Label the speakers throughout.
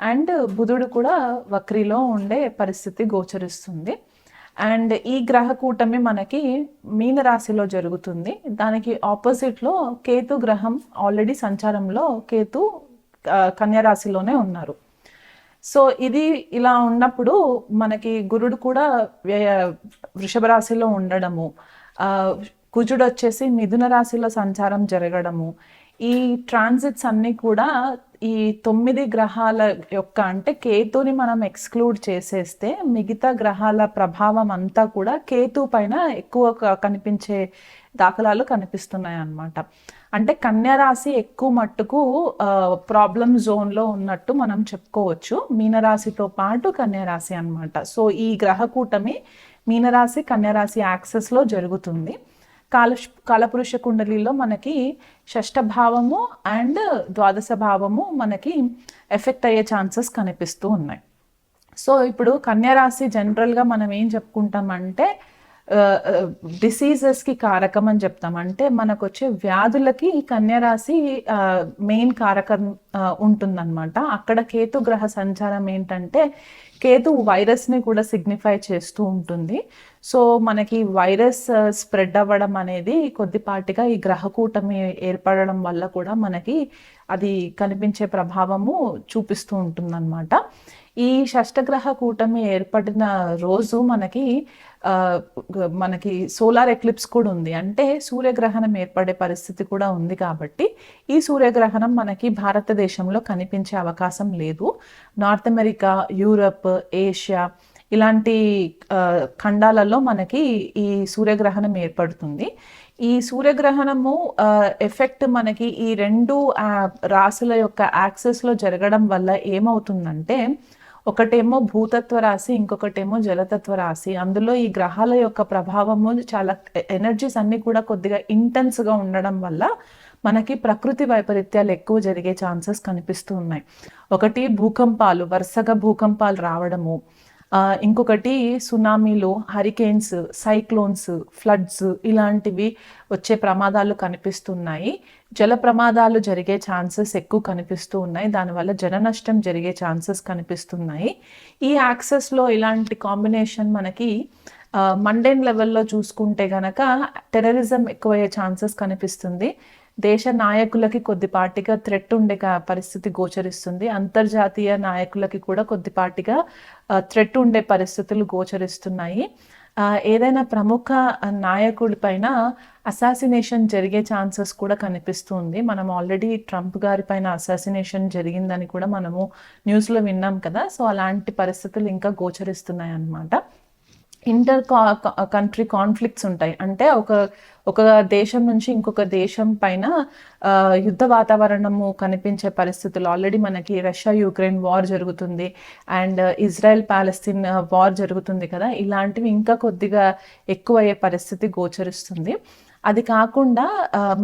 Speaker 1: And బుధుడు కూడా వక్రిలో ఉండే పరిస్థితి గోచరిస్తుంది. అండ్ ఈ గ్రహ కూటమి మనకి మీనరాశిలో జరుగుతుంది. దానికి ఆపోజిట్లో కేతు గ్రహం ఆల్రెడీ సంచారంలో కేతు కన్యరాశిలోనే ఉన్నారు. సో ఇది ఇలా ఉన్నప్పుడు మనకి గురుడు కూడా వృషభ రాశిలో ఉండడము కుజుడు వచ్చేసి మిథున రాశిలో సంచారం జరగడము ఈ ట్రాన్సిట్స్ అన్నీ కూడా ఈ తొమ్మిది గ్రహాల యొక్క అంటే కేతుని మనం ఎక్స్క్లూడ్ చేసేస్తే మిగతా గ్రహాల ప్రభావం అంతా కూడా కేతు పైన ఎక్కువ కనిపించే దాఖలాలు కనిపిస్తున్నాయి అన్నమాట. అంటే కన్యరాశి ఎక్కువ మట్టుకు ప్రాబ్లం జోన్లో ఉన్నట్టు మనం చెప్పుకోవచ్చు. మీనరాశితో పాటు కన్యరాశి అనమాట అన్నమాట. సో ఈ గ్రహ కూటమి మీనరాశి కన్యరాశి యాక్సెస్లో జరుగుతుంది. కాల కాలపురుష కుండలిలో మనకి షష్ఠ భావము అండ్ ద్వాదశ భావము మనకి ఎఫెక్ట్ అయ్యే ఛాన్సెస్ కనిపిస్తూ ఉన్నాయి. సో ఇప్పుడు కన్యరాశి జనరల్గా మనం ఏం చెప్పుకుంటామంటే డిసీజెస్కి కారకం అని చెప్తాం. అంటే మనకు వచ్చే వ్యాధులకి ఈ మెయిన్ కారకం ఉంటుందన్నమాట. అక్కడ కేతు గ్రహ సంచారం ఏంటంటే కేతు వైరస్ని కూడా సిగ్నిఫై చేస్తూ ఉంటుంది. సో మనకి వైరస్ స్ప్రెడ్ uh, అవ్వడం అనేది కొద్దిపాటిగా ఈ గ్రహకూటమి ఏర్పడడం వల్ల కూడా మనకి అది కనిపించే ప్రభావము చూపిస్తూ ఉంటుందన్నమాట. ఈ షష్టగ్రహ కూటమి ఏర్పడిన రోజు మనకి uh, మనకి సోలార్ ఎక్లిప్స్ కూడా ఉంది. అంటే సూర్యగ్రహణం ఏర్పడే పరిస్థితి కూడా ఉంది కాబట్టి ఈ సూర్యగ్రహణం మనకి భారతదేశంలో కనిపించే అవకాశం లేదు. నార్త్ అమెరికా యూరప్ ఏషియా ఇలాంటి ఖండాలలో మనకి ఈ సూర్యగ్రహణం ఏర్పడుతుంది. ఈ సూర్యగ్రహణము ఎఫెక్ట్ మనకి ఈ రెండు రాశుల యొక్క యాక్సెస్లో జరగడం వల్ల ఏమవుతుందంటే ఒకటేమో భూతత్వ రాశి ఇంకొకటేమో జలతత్వ రాశి. అందులో ఈ గ్రహాల యొక్క ప్రభావము చాలా ఎనర్జీస్ అన్ని కూడా కొద్దిగా ఇంటెన్స్గా ఉండడం వల్ల మనకి ప్రకృతి వైపరీత్యాలు ఎక్కువ జరిగే ఛాన్సెస్ కనిపిస్తూ ఉన్నాయి. ఒకటి భూకంపాలు వరుసగా భూకంపాలు రావడము. ఇంకొకటి సునామీలు హరికేన్స్ సైక్లోన్స్ ఫ్లడ్స్ ఇలాంటివి వచ్చే ప్రమాదాలు కనిపిస్తున్నాయి. జల ప్రమాదాలు జరిగే ఛాన్సెస్ ఎక్కువ కనిపిస్తూ ఉన్నాయి. దానివల్ల జన నష్టం జరిగే ఛాన్సెస్ కనిపిస్తున్నాయి. ఈ యాక్సెస్లో ఇలాంటి కాంబినేషన్ మనకి మండేన్ లెవెల్లో చూసుకుంటే గనక టెర్రరిజం ఎక్కువయ్యే ఛాన్సెస్ కనిపిస్తుంది. దేశ నాయకులకి కొద్దిపాటిగా థ్రెట్ ఉండే పరిస్థితి గోచరిస్తుంది. అంతర్జాతీయ నాయకులకి కూడా కొద్దిపాటిగా థ్రెట్ ఉండే పరిస్థితులు గోచరిస్తున్నాయి. ఏదైనా ప్రముఖ నాయకుడి పైన అసాసినేషన్ జరిగే ఛాన్సెస్ కూడా కనిపిస్తుంది. మనం ఆల్రెడీ ట్రంప్ గారి పైన అసాసినేషన్ జరిగిందని కూడా మనము న్యూస్లో విన్నాం కదా. సో అలాంటి పరిస్థితులు ఇంకా గోచరిస్తున్నాయి అన్నమాట ఇంటర్ కంట్రీ కాన్ఫ్లిక్ట్స్ ఉంటాయి. అంటే ఒక ఒక దేశం నుంచి ఇంకొక దేశం పైన యుద్ధ వాతావరణము కనిపించే పరిస్థితులు. ఆల్రెడీ మనకి రష్యా యుక్రెయిన్ వార్ జరుగుతుంది. అండ్ ఇజ్రాయెల్ పాలస్తీన్ వార్ జరుగుతుంది కదా. ఇలాంటివి ఇంకా కొద్దిగా ఎక్కువ అయ్యే పరిస్థితి గోచరిస్తుంది. అది కాకుండా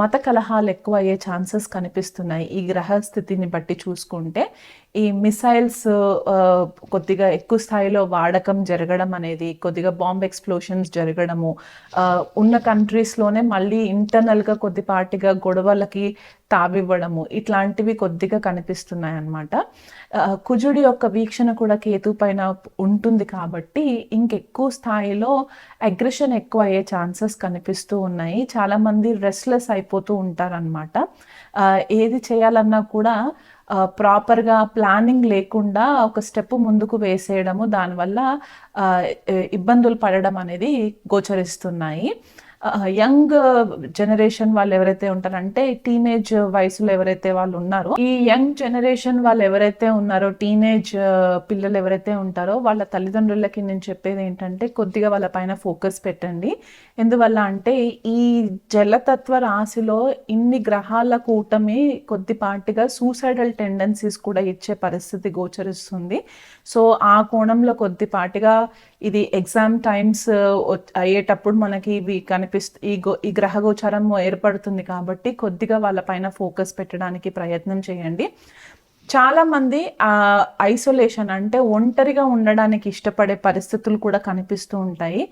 Speaker 1: మత కలహాలు ఎక్కువ అయ్యే ఛాన్సెస్ కనిపిస్తున్నాయి. ఈ గ్రహ స్థితిని బట్టి చూసుకుంటే ఈ మిసైల్స్ uh, కొద్దిగా ఎక్కువ స్థాయిలో వాడకం జరగడం అనేది కొద్దిగా బాంబ్ ఎక్స్ప్లోషన్స్ జరగడము uh, ఉన్న కంట్రీస్లోనే మళ్ళీ ఇంటర్నల్గా కొద్దిపాటిగా గొడవలకి తావివ్వడము ఇట్లాంటివి కొద్దిగా కనిపిస్తున్నాయి అన్నమాట uh, కుజుడి యొక్క వీక్షణ కూడా కేతు పైన ఉంటుంది కాబట్టి ఇంకెక్కువ స్థాయిలో అగ్రెషన్ ఎక్కువ అయ్యే ఛాన్సెస్ కనిపిస్తూ ఉన్నాయి. చాలామంది రెస్ట్లెస్ అయిపోతూ ఉంటారనమాట ఏది చేయాలన్నా కూడా ప్రాపర్గా ప్లానింగ్ లేకుండా ఒక స్టెప్ ముందుకు వేసేయడము దానివల్ల ఆ, ఇబ్బందులు పడడం అనేది గోచరిస్తున్నాయి. యంగ్ జనరేషన్ వాళ్ళు ఎవరైతే ఉంటారంటే టీనేజ్ వయసులో ఎవరైతే వాళ్ళు ఉన్నారో ఈ యంగ్ జనరేషన్ వాళ్ళు ఎవరైతే ఉన్నారో టీనేజ్ పిల్లలు ఎవరైతే ఉంటారో వాళ్ళ తల్లిదండ్రులకి నేను చెప్పేది ఏంటంటే కొద్దిగా వాళ్ళ పైన ఫోకస్ పెట్టండి. ఎందువల్ల అంటే ఈ జలతత్వ రాశిలో ఇన్ని గ్రహాల కూటమి కొద్దిపాటిగా సూసైడల్ టెండెన్సీస్ కూడా ఇచ్చే పరిస్థితి గోచరిస్తుంది. సో ఆ కోణంలో కొద్దిపాటిగా ఇది ఎగ్జామ్ టైమ్స్ uh, అయ్యేటప్పుడు మనకి ఇవి కనిపిస్తు ఈ గో ఈ గ్రహ గోచారం ఏర్పడుతుంది కాబట్టి కొద్దిగా వాళ్ళ పైన ఫోకస్ పెట్టడానికి ప్రయత్నం చేయండి. చాలామంది ఆ ఐసోలేషన్ అంటే ఒంటరిగా ఉండడానికి ఇష్టపడే పరిస్థితులు కూడా కనిపిస్తూ ఉంటాయి.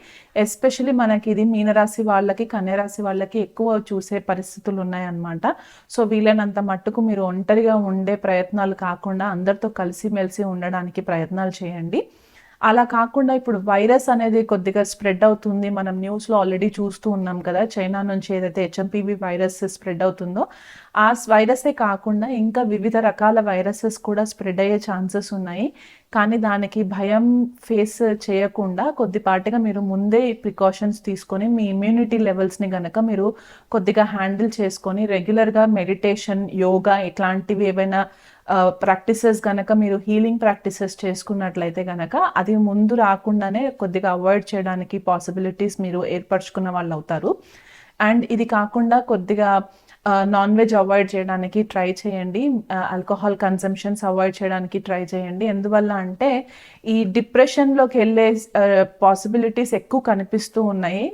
Speaker 1: ఎస్పెషలీ మనకి ఇది మీనరాశి వాళ్ళకి కన్యరాశి వాళ్ళకి ఎక్కువ చూసే పరిస్థితులు ఉన్నాయన్నమాట. సో వీలైనంత మట్టుకు మీరు ఒంటరిగా ఉండే ప్రయత్నాలు కాకుండా అందరితో కలిసిమెలిసి ఉండడానికి ప్రయత్నాలు చేయండి. అలా కాకుండా ఇప్పుడు వైరస్ అనేది కొద్దిగా స్ప్రెడ్ అవుతుంది. మనం న్యూస్లో ఆల్రెడీ చూస్తూ ఉన్నాం కదా చైనా నుంచి ఏదైతే హెచ్ఎంపీవి వైరస్ స్ప్రెడ్ అవుతుందో ఆ వైరసే కాకుండా ఇంకా వివిధ రకాల వైరసెస్ కూడా స్ప్రెడ్ అయ్యే ఛాన్సెస్ ఉన్నాయి. కానీ దానికి భయం ఫేస్ చేయకుండా కొద్దిపాటిగా మీరు ముందే ప్రికాషన్స్ తీసుకొని మీ ఇమ్యూనిటీ లెవెల్స్ని గనక మీరు కొద్దిగా హ్యాండిల్ చేసుకొని రెగ్యులర్గా మెడిటేషన్ యోగా ఇట్లాంటివి ఏవైనా ప్రాక్టీసెస్ కనుక మీరు హీలింగ్ ప్రాక్టీసెస్ చేసుకున్నట్లయితే కనుక అది ముందు రాకుండానే కొద్దిగా అవాయిడ్ చేయడానికి పాసిబిలిటీస్ మీరు ఏర్పరచుకున్న వాళ్ళు అవుతారు అండ్ ఇది కాకుండా కొద్దిగా నాన్ వెజ్ అవాయిడ్ చేయడానికి ట్రై చేయండి. ఆల్కహాల్ కన్సంప్షన్స్ అవాయిడ్ చేయడానికి ట్రై చేయండి. ఎందువల్ల అంటే ఈ డిప్రెషన్లోకి వెళ్ళే పాసిబిలిటీస్ ఎక్కువ కనిపిస్తూ ఉన్నాయి.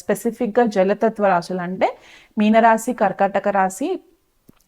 Speaker 1: స్పెసిఫిక్గా జలతత్వ రాశులు అంటే మీనరాశి కర్కాటక రాశి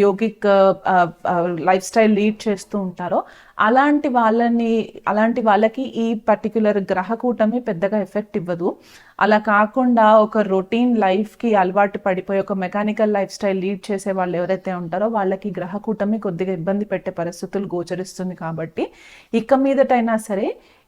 Speaker 1: yogic lifestyle lead చేస్తూ ఉంటారో అలాంటి వాళ్ళని అలాంటి వాళ్ళకి ఈ పర్టిక్యులర్ గ్రహ కూటమి పెద్దగా ఎఫెక్ట్ ఇవ్వదు. అలా కాకుండా ఒక రొటీన్ లైఫ్కి అలవాటు పడిపోయి ఒక మెకానికల్ లైఫ్ స్టైల్ లీడ్ చేసే వాళ్ళు ఎవరైతే ఉంటారో వాళ్ళకి గ్రహ కూటమి కొద్దిగా ఇబ్బంది పెట్టే పరిస్థితులు గోచరిస్తుంది కాబట్టి ఇక మీదటైనా సరే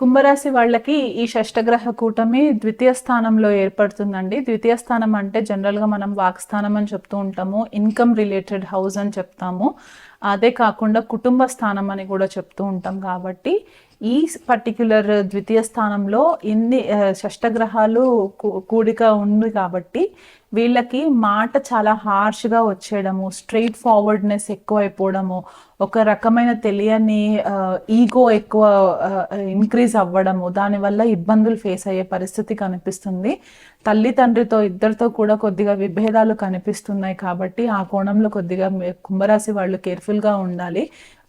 Speaker 1: కుంభరాశి వాళ్ళకి ఈ షష్టగ్రహ కూటమి ద్వితీయ స్థానంలో ఏర్పడుతుందండి. ద్వితీయ స్థానం అంటే జనరల్గా మనం వాక్స్థానం అని చెప్తూ ఉంటాము. ఇన్కమ్ రిలేటెడ్ హౌస్ అని చెప్తాము. అదే కాకుండా కుటుంబ స్థానం అని కూడా చెప్తూ ఉంటాం కాబట్టి ఈ పర్టిక్యులర్ ద్వితీయ స్థానంలో ఇన్ని షష్టగ్రహాలు కూ- కూడిక ఉంది కాబట్టి వీళ్ళకి మాట చాలా హార్ష్గా వచ్చేయడము స్ట్రైట్ ఫార్వర్డ్నెస్ ఎక్కువ అయిపోవడము ఒక రకమైన తెలియని ఈగో ఎక్కువ ఇంక్రీజ్ అవ్వడము దానివల్ల ఇబ్బందులు ఫేస్ అయ్యే పరిస్థితి కనిపిస్తుంది. తల్లి తండ్రితో ఇద్దరితో కూడా కొద్దిగా విభేదాలు కనిపిస్తున్నాయి కాబట్టి ఆ కోణంలో కొద్దిగా కుంభరాశి వాళ్ళు కేర్ఫుల్గా ఉండాలి.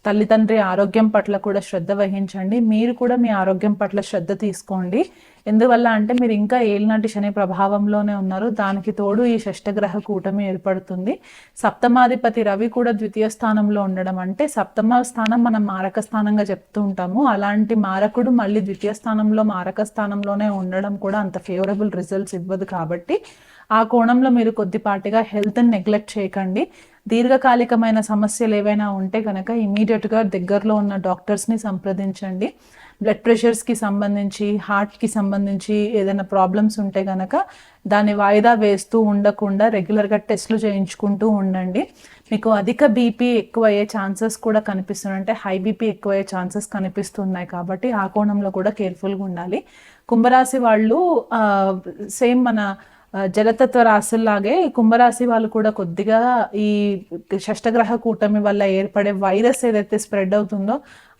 Speaker 1: తల్లిదండ్రి ఆరోగ్యం పట్ల కూడా శ్రద్ధ వహించండి. మీరు కూడా మీ ఆరోగ్యం పట్ల శ్రద్ధ తీసుకోండి. ఎందువల్ల అంటే మీరు ఇంకా ఏలినాటి శని ప్రభావంలోనే ఉన్నారు. దానికి తోడు ఈ షష్టగ్రహ కూటమి ఏర్పడుతుంది. సప్తమాధిపతి రవి కూడా ద్వితీయ స్థానంలో ఉండడం అంటే సప్తమ స్థానం మనం మారక స్థానంగా చెప్తూ ఉంటాము. అలాంటి మారకుడు మళ్ళీ ద్వితీయ స్థానంలో మారక స్థానంలోనే ఉండడం కూడా అంత ఫేవరబుల్ రిజల్ట్స్ ఇవ్వదు కాబట్టి ఆ కోణంలో మీరు కొద్దిపాటిగా హెల్త్ని నెగ్లెక్ట్ చేయకండి. దీర్ఘకాలికమైన సమస్యలు ఏవైనా ఉంటే కనుక ఇమీడియట్గా దగ్గరలో ఉన్న డాక్టర్స్ని సంప్రదించండి. బ్లడ్ ప్రెషర్స్కి సంబంధించి హార్ట్కి సంబంధించి ఏదైనా ప్రాబ్లమ్స్ ఉంటే కనుక దాన్ని వాయిదా వేస్తూ ఉండకుండా రెగ్యులర్గా టెస్ట్లు చేయించుకుంటూ ఉండండి. మీకు అధిక బీపీ ఎక్కువ అయ్యే ఛాన్సెస్ కూడా కనిపిస్తున్నాయి. అంటే హై బీపీ ఎక్కువ అయ్యే ఛాన్సెస్ కనిపిస్తున్నాయి కాబట్టి ఆ కోణంలో కూడా కేర్ఫుల్గా ఉండాలి. కుంభరాశి వాళ్ళు సేమ్ మన జలతత్వ రాశుల్లాగే కుంభరాశి వాళ్ళు కూడా కొద్దిగా ఈ షష్టగ్రహ కూటమి వల్ల ఏర్పడే వైరస్ ఏదైతే స్ప్రెడ్ అవుతుందో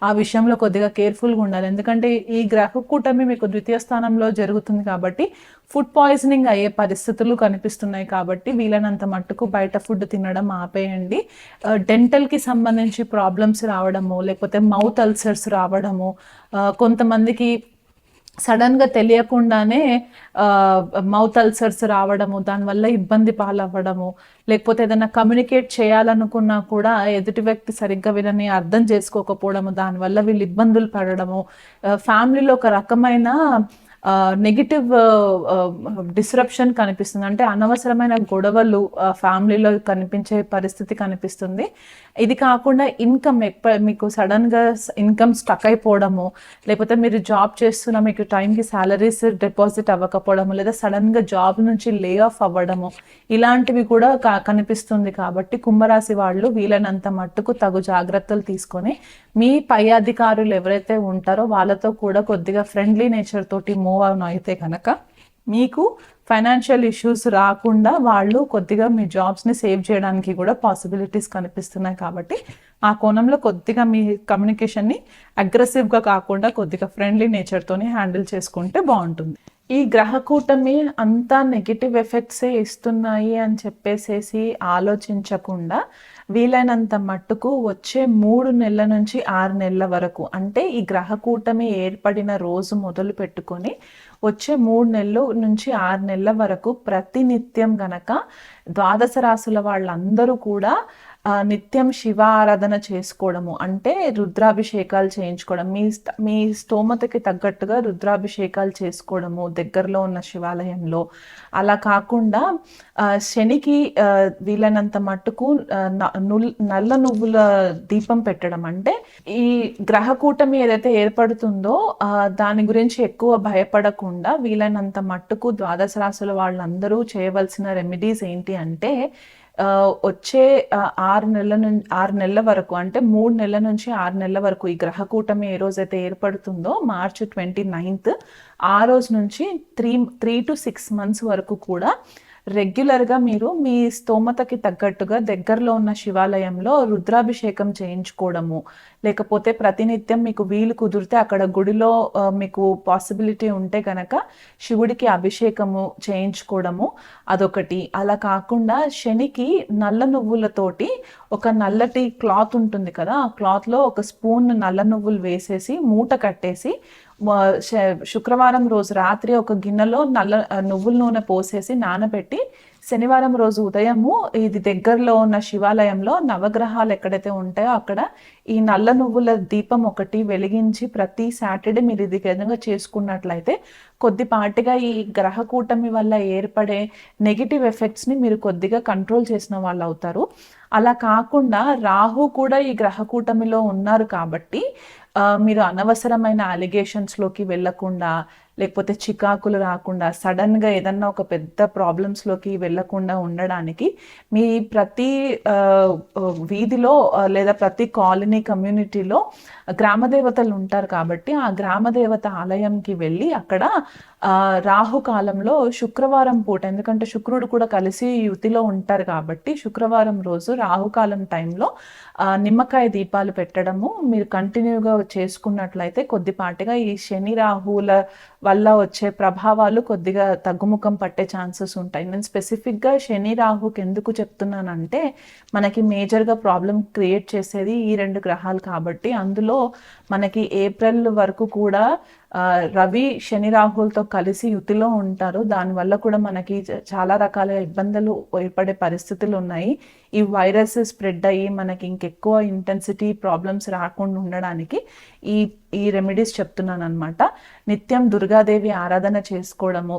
Speaker 1: ఆ విషయంలో కొద్దిగా కేర్ఫుల్గా ఉండాలి. ఎందుకంటే ఈ గ్రహ కూటమి మీకు ద్వితీయ స్థానంలో జరుగుతుంది కాబట్టి ఫుడ్ పాయిజనింగ్ అయ్యే పరిస్థితులు కనిపిస్తున్నాయి కాబట్టి వీలైనంత మట్టుకు బయట ఫుడ్ తినడం ఆపేయండి. డెంటల్కి సంబంధించి ప్రాబ్లమ్స్ రావడము లేకపోతే మౌత్ అల్సర్స్ రావడము కొంతమందికి సడన్గా తెలియకుండానే మౌత్ అల్సర్స్ రావడము దానివల్ల ఇబ్బంది పాలవ్వడము లేకపోతే ఏదైనా కమ్యూనికేట్ చేయాలనుకున్నా కూడా ఎదుటి వ్యక్తి సరిగ్గా వీళ్ళని అర్థం చేసుకోకపోవడము దానివల్ల వీళ్ళు ఇబ్బందులు పడడము ఫ్యామిలీలో ఒక రకమైన నెగిటివ్ డిస్రప్షన్ కనిపిస్తుంది. అంటే అనవసరమైన గొడవలు ఫ్యామిలీలో కనిపించే పరిస్థితి కనిపిస్తుంది. ఇది కాకుండా ఇన్కమ్ మీకు సడన్గా ఇన్కమ్ స్టక్ అయిపోవడము లేకపోతే మీరు జాబ్ చేస్తున్న మీకు టైంకి శాలరీస్ డిపాజిట్ అవ్వకపోవడము లేదా సడన్గా జాబ్ నుంచి లే ఆఫ్ అవ్వడము ఇలాంటివి కూడా కనిపిస్తుంది. కాబట్టి కుంభరాశి వాళ్ళు వీలైనంత మట్టుకు తగు జాగ్రత్తలు తీసుకొని మీ పై అధికారులు ఎవరైతే ఉంటారో వాళ్ళతో కూడా కొద్దిగా ఫ్రెండ్లీ నేచర్ తోటి మూవ్ అవును అయితే కనుక మీకు ఫైనాన్షియల్ ఇష్యూస్ రాకుండా వాళ్ళు కొద్దిగా మీ జాబ్స్ని సేవ్ చేయడానికి కూడా పాసిబిలిటీస్ కనిపిస్తున్నాయి కాబట్టి ఆ కోణంలో కొద్దిగా మీ కమ్యూనికేషన్ని అగ్రెసివ్గా కాకుండా కొద్దిగా ఫ్రెండ్లీ నేచర్తోనే హ్యాండిల్ చేసుకుంటే బాగుంటుంది. ఈ గ్రహ కూటమి అంతా నెగిటివ్ ఎఫెక్ట్సే ఇస్తున్నాయి అని చెప్పేసేసి ఆలోచించకుండా వీలైనంత మట్టుకు వచ్చే మూడు నెలల నుంచి ఆరు నెలల వరకు అంటే ఈ గ్రహ కూటమి ఏర్పడిన రోజు మొదలు పెట్టుకొని వచ్చే మూడు నెలలు నుంచి ఆరు నెలల వరకు ప్రతినిత్యం గనక ద్వాదశ రాసుల వాళ్ళందరూ కూడా నిత్యం శివ ఆరాధన చేసుకోవడము అంటే రుద్రాభిషేకాలు చేయించుకోవడం మీ స్థ- మీ స్తోమతకి తగ్గట్టుగా రుద్రాభిషేకాలు చేసుకోవడము దగ్గరలో ఉన్న శివాలయంలో. అలా కాకుండా శనికి వీలైనంత మట్టుకు న- నల్ల నువ్వుల దీపం పెట్టడం. అంటే ఈ గ్రహకూటమి ఏదైతే ఏర్పడుతుందో దాని గురించి ఎక్కువ భయపడకుండా వీలైనంత మట్టుకు ద్వాదశ రాశుల వాళ్ళందరూ చేయవలసిన రెమెడీస్ ఏంటి అంటే వచ్చే ఆరు నెలల నుంచి ఆరు నెలల వరకు అంటే మూడు నెలల నుంచి ఆరు నెలల వరకు ఈ గ్రహ కూటమి ఏ రోజైతే ఏర్పడుతుందో మార్చ్ ట్వంటీ నైన్త్ ఆ రోజు నుంచి three three to six months వరకు కూడా రెగ్యులర్గా మీరు మీ స్తోమతకి తగ్గట్టుగా దగ్గరలో ఉన్న శివాలయంలో రుద్రాభిషేకం చేయించుకోవడము. లేకపోతే ప్రతినిత్యం మీకు వీలు కుదిరితే అక్కడ గుడిలో మీకు పాసిబిలిటీ ఉంటే కనుక శివుడికి అభిషేకము చేయించుకోవడము అదొకటి. అలా కాకుండా శనికి నల్ల నువ్వులతోటి ఒక నల్లటి క్లాత్ ఉంటుంది కదా ఆ క్లాత్లో ఒక స్పూన్ నల్ల నువ్వులు వేసేసి మూట కట్టేసి శుక్రవారం రోజు రాత్రి ఒక గిన్నెలో నల్ల నువ్వుల నూనె పోసేసి నానబెట్టి శనివారం రోజు ఉదయము ఇది దగ్గరలో ఉన్న శివాలయంలో నవగ్రహాలు ఎక్కడైతే ఉంటాయో అక్కడ ఈ నల్ల నువ్వుల దీపం ఒకటి వెలిగించి ప్రతి సాటర్డే మీరు ఇది విధంగా చేసుకున్నట్లయితే కొద్దిపాటిగా ఈ గ్రహ కూటమి వల్ల ఏర్పడే నెగిటివ్ ఎఫెక్ట్స్ని మీరు కొద్దిగా కంట్రోల్ చేసిన వాళ్ళు అవుతారు. అలా కాకుండా రాహు కూడా ఈ గ్రహ కూటమిలో ఉన్నారు కాబట్టి మీరు అనవసరమైన అలిగేషన్స్లోకి వెళ్ళకుండా లేకపోతే చికాకులు రాకుండా సడన్గా ఏదన్నా ఒక పెద్ద ప్రాబ్లమ్స్లోకి వెళ్ళకుండా ఉండడానికి మీ ప్రతి వీధిలో లేదా ప్రతి కాలనీ కమ్యూనిటీలో గ్రామదేవతలు ఉంటారు కాబట్టి ఆ గ్రామదేవత ఆలయంకి వెళ్ళి అక్కడ రాహు కాలంలో శుక్రవారం పూట ఎందుకంటే శుక్రుడు కూడా కలిసి యుతిలో ఉంటారు కాబట్టి శుక్రవారం రోజు రాహుకాలం టైంలో నిమ్మకాయ దీపాలు పెట్టడము మీరు కంటిన్యూగా చేసుకున్నట్లయితే కొద్దిపాటిగా ఈ శని రాహుల వల్ల వచ్చే ప్రభావాలు కొద్దిగా తగ్గుముఖం పట్టే ఛాన్సెస్ ఉంటాయి. నేను స్పెసిఫిక్గా శని రాహుకి ఎందుకు చెప్తున్నానంటే మనకి మేజర్గా ప్రాబ్లం క్రియేట్ చేసేది ఈ రెండు గ్రహాలు కాబట్టి అందులో మనకి ఏప్రిల్ వరకు కూడా రవి శని రాహులతో కలిసి యుతిలో ఉంటారు. దానివల్ల కూడా మనకి చాలా రకాల ఇబ్బందులు ఏర్పడే పరిస్థితులు ఉన్నాయి. ఈ వైరస్ స్ప్రెడ్ అయ్యి మనకి ఇంకెక్కువ ఇంటెన్సిటీ ప్రాబ్లమ్స్ రాకుండా ఉండడానికి ఈ ఈ రెమెడీస్ చెప్తున్నాను అనమాట నిత్యం దుర్గాదేవి ఆరాధన చేసుకోవడము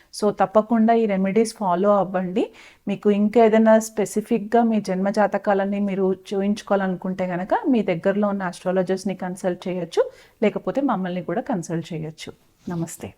Speaker 1: సో తప్పకుండా ఈ రెమెడీస్ ఫాలో అవ్వండి. మీకు ఇంకా ఏదైనా స్పెసిఫిక్గా మీ జన్మ జాతకాలని మీరు చూయించుకోవాలనుకుంటే కనుక మీ దగ్గరలో ఉన్న ఆస్ట్రాలజర్స్ని కన్సల్ట్ చేయొచ్చు. లేకపోతే మమ్మల్ని కూడా కన్సల్ట్ చేయొచ్చు. నమస్తే.